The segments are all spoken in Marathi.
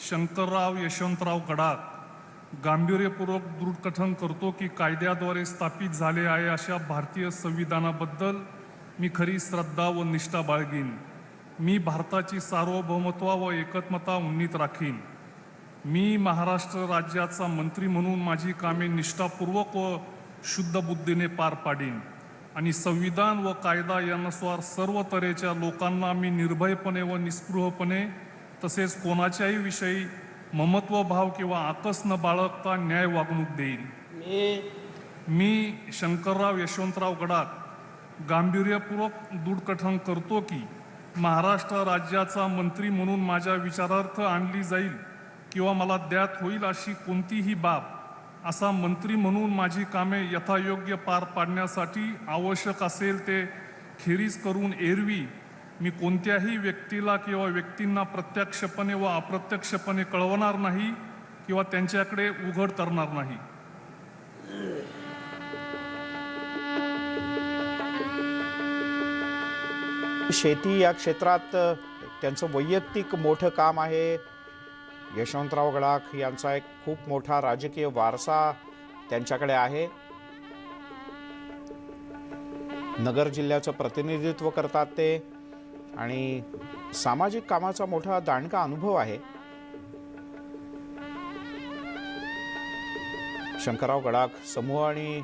शंकरराव यशवंतराव गडाख गांभीर्यपूर्वक दृढकथन करतो की कायद्याद्वारे स्थापित झाले आहे अशा भारतीय संविधानाबद्दल मी खरी श्रद्धा व निष्ठा बाळगीन. मी भारताची सार्वभौमत्व व एकत्मता उन्नीत राखीन. मी महाराष्ट्र राज्याचा मंत्री म्हणून माझी कामे निष्ठापूर्वक व शुद्ध बुद्धीने पार पाडीन आणि संविधान व कायदा यानुसार सर्व तऱ्हेच्या लोकांना मी निर्भयपणे व निस्पृहपणे तसेच कोणाच्याही विषयी ममत्व भाव किंवा आकस न बाळगता न्याय वागणूक देईन. मी शंकरराव यशवंतराव गडाख गांभीर्यपूर्वक दृढकथन करतो की महाराष्ट्र राज्याचा मंत्री म्हणून माझ्या विचारार्थ आणली जाईल किंवा मला द्यात होईल अशी कोणतीही बाब असा मंत्री म्हणून माझी कामे यथायोग्य पार पाडण्यासाठी आवश्यक असेल ते खेरीज करून एरवी मी कोणत्याही व्यक्तीला किंवा व्यक्तींना प्रत्यक्षपणे व अप्रत्यक्षपणे कळवणार नाही किंवा त्यांच्याकडे उघड करणार नाही. शेती या क्षेत्रात त्यांचं वैयक्तिक मोठं काम आहे. यशवंतराव गडाख यांचा एक खूप मोठा राजकीय वारसा त्यांच्याकडे आहे. नगर जिल्ह्याचं प्रतिनिधित्व करतात ते. आणि सामाजिक कामाचा मोठा दांडका अनुभव आहे. शंकरराव गडाख समूह आणि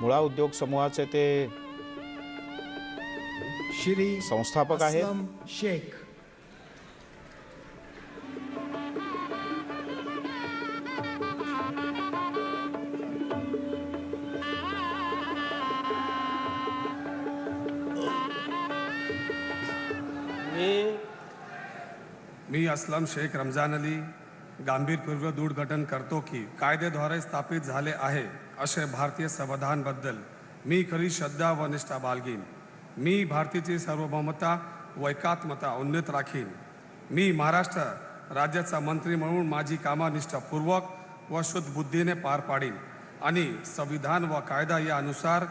मुळा उद्योग समूहाचे ते श्री संस्थापक आहेत. शेख. मी असलम शेख रमजान अली गांभीरपूर्व दुर्घटन करतो की कायद्याद्वारे स्थापित झाले आहे असे भारतीय संविधानबद्दल मी खरी श्रद्धा व निष्ठा बाळगीन. मी भारतीची सार्वभौमता व एकात्मता उन्नत राखीन. मी महाराष्ट्र राज्याचा मंत्री म्हणून माझी कामा निष्ठापूर्वक व शुद्ध बुद्धीने पार पाडीन आणि संविधान व कायदा यानुसार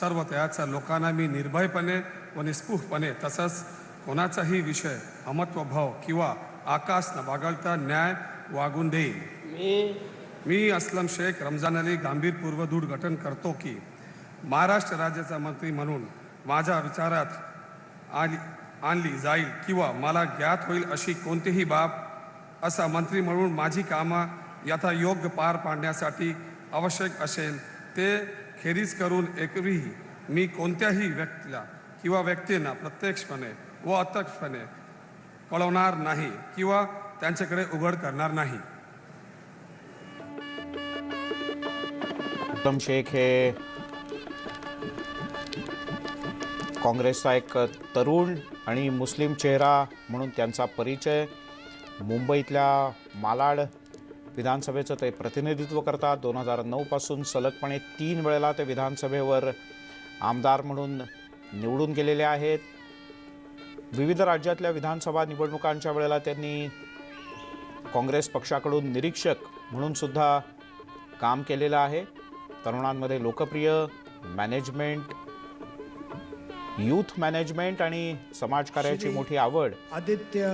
सर्व त्याचा लोकांना मी निर्भयपणे व निस्पृहपणे तसंच कोणाचाही विषय अमत्वभाव किंवा आकाश न बागळता न्याय वागून देईन मी मी असलम शेख रमजान अली गांभीरपूर्व दूढघटन करतो की महाराष्ट्र राज्याचा मंत्री म्हणून माझ्या विचारात आली आणली जाईल किंवा मला ज्ञात होईल अशी कोणतीही बाब असा मंत्री म्हणून माझी कामं यथा योग्य पार पाडण्यासाठी आवश्यक असेल ते खेरीज करून एकरीही मी कोणत्याही व्यक्तीला किंवा व्यक्तींना प्रत्यक्षपणे व अत्यक्षपणे कळवणार नाही किंवा त्यांच्याकडे उघड करणार नाही. शेख हे काँग्रेसचा एक तरुण आणि मुस्लिम चेहरा म्हणून त्यांचा परिचय मुंबईतल्या मालाड विधानसभेचं ते प्रतिनिधित्व करतात. दोन हजार नऊपासून सलगपणे तीन वेळेला ते विधानसभेवर आमदार म्हणून निवडून गेलेले आहेत. विविध राज्यातल्या विधानसभा निवडणुकांच्या वेळेला त्यांनी काँग्रेस पक्षाकडून निरीक्षक म्हणून सुद्धा काम केलेलं आहे. तरुणांमध्ये लोकप्रिय मॅनेजमेंट यूथ मॅनेजमेंट आणि समाजकार्याची मोठी आवड. आदित्य